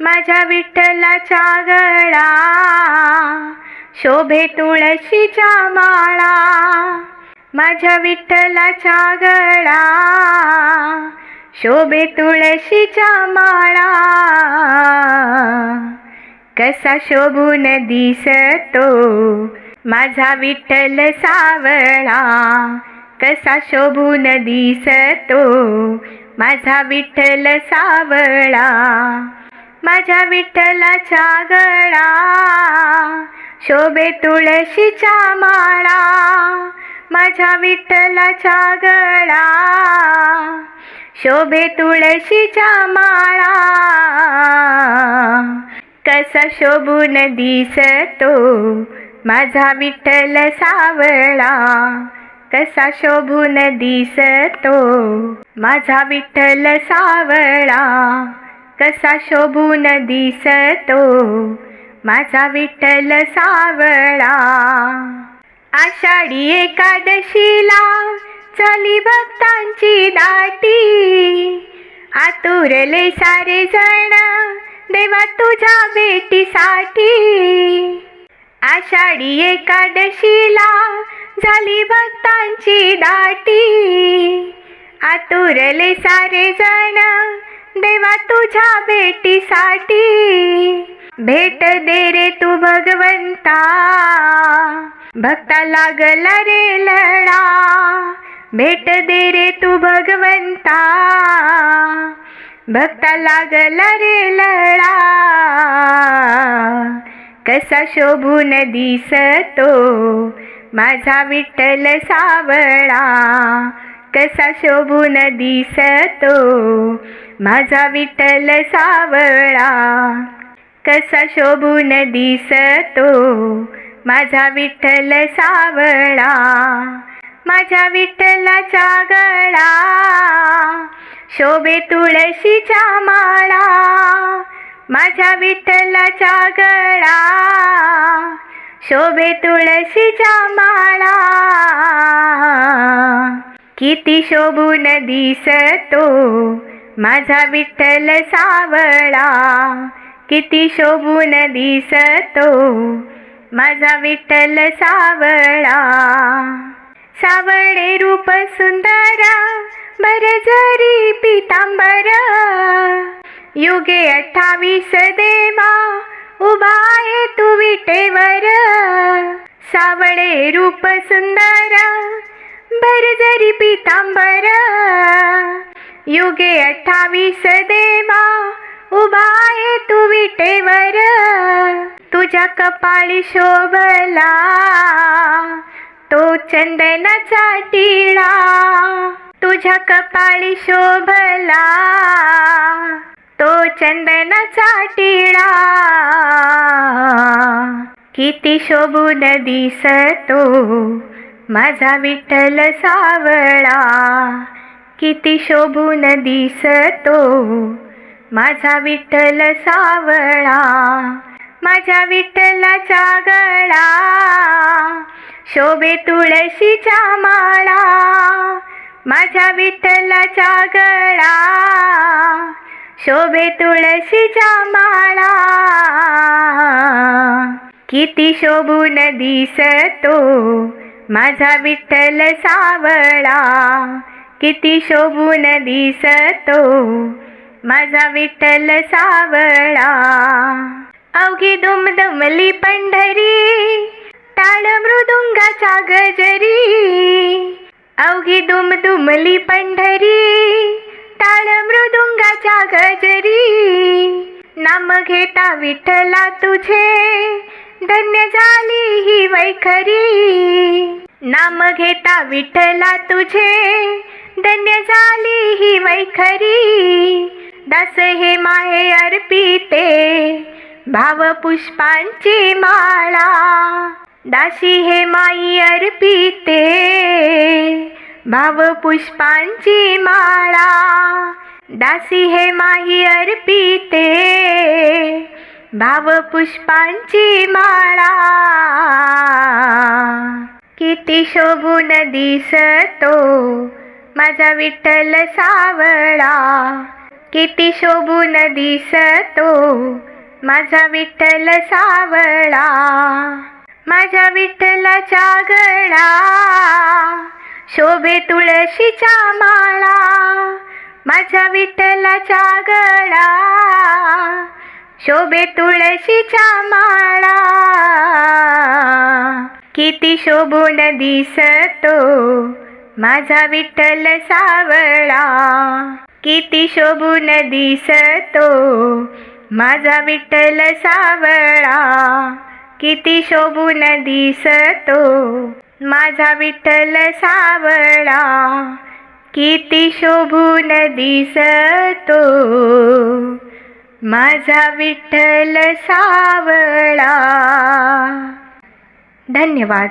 माझ्या विठ्ठलाच्या गळा शोभे तुळशीच्या माळा. माझ्या विठ्ठलाच्या गळा शोभे तुळशीच्या माळा. कसा शोभून दिसतो माझा विठ्ठल सावळा. कसा शोभून दिसतो माझा विठ्ठल सावळा. माझ्या विठ्ठलाचा गळा शोभे तुळशीच्या माळा. माझ्या विठ्ठलाचा गळा शोभे तुळशीच्या माळा. कसा शोभून दिसतो माझा विठ्ठल सावळा. कसा शोभून दिसतो माझा विठ्ठल सावळा. कसा शोभून दिसतो माझा विठ्ठल सावळा. आषाढी एकादशीला चली भक्तांची दाटी. आतुरले सारे जण देवा तुझ्या भेटीसाठी. आषाढी एकादशीला झाली भक्तांची दाटी. आतुरले सारे जण देवा तुझ्या भेटीसाठी. भेट दे रे तू भगवंता. भक्ता लागला रे लढा. भेट दे रे तू भगवंता. भक्ता लागला रे लढा. कसा शोभून दिसतो माझा विठ्ठल सावळा. कसा शोभून दिसतो? माझा विठ्ठल सावळा. कसा शोभून दिसतो? माझा विठ्ठल सावळा. माझ्या विठ्ठलाचा गळा. शोभे तुळशीच्या माळा. माझ्या विठ्ठलाचा गळा. शोभे तुळशीच्या माळा. किती शोभून दिसतो माझा विठ्ठल सावळा. किती शोभून दिसतो माझा विठ्ठल सावळा. सावळे रूप सुंदरा बर जरी पितांबर. युगे अठ्ठावीस देवा उभा आहे तू विटेवर. सावळे रूप सुंदरा बर जरी पितांबर युगे अठ्ठावीस देवा उभा आहे तू विटेवर. तुझ्या कपाळी शोभला तो चंदनाचा टिळा. तुझ्या कपाळी शोभला तो चंदनाचा टिळा. किती शोभून दिसतो. माझा विठ्ठल सावळा किती शोभून दिसतो. माझा विठ्ठल सावळा माझ्या विठ्ठलाचा गळा शोभे तुळशीच्या माळा. माझ्या विठ्ठलाचा गळा शोभे तुळशीच्या माळा. किती शोभून दिसतो. माझा विठ्ठल सावळा किती शोभून दिसतो. माझा विठ्ठल सावळा. अवघी दुमदुमली पंढरी टाळ मृदुंगाच्या गजरी. अवघी दुमदुमली पंढरी टाळ मृदुंगाच्या गजरी. नाम घेता विठ्ठला तुझे धन्य झाली ही वैखरी. नाम घेता विठ्ठला तुझे. धन्य झाली ही वैखरी. दास हे माहे अर्पिते. भाव पुष्पांची माळा. दासी हे माई अर्पिते. भाव पुष्पांची माळा. दासी हे माही अर्पिते. भाव पुष्पांची माळा. किती शोभून दिसतो माझा विठ्ठल सावळा. किती शोभून दिसतो माझा विठ्ठल सावळा. माझ्या विठ्ठलाच्या गळा. शोभे तुळशीच्या माळा. माझ्या विठ्ठलाच्या गळा. शोभे तुळशीच्या माळा. किती शोभून दिसतो माझा विठ्ठल सावळा. किती शोभून दिसतो माझा विठ्ठल सावळा. किती शोभून दिसतो माझा विठ्ठल सावळा. किती शोभून दिसतो माझा विठ्ठल सावळा. धन्यवाद.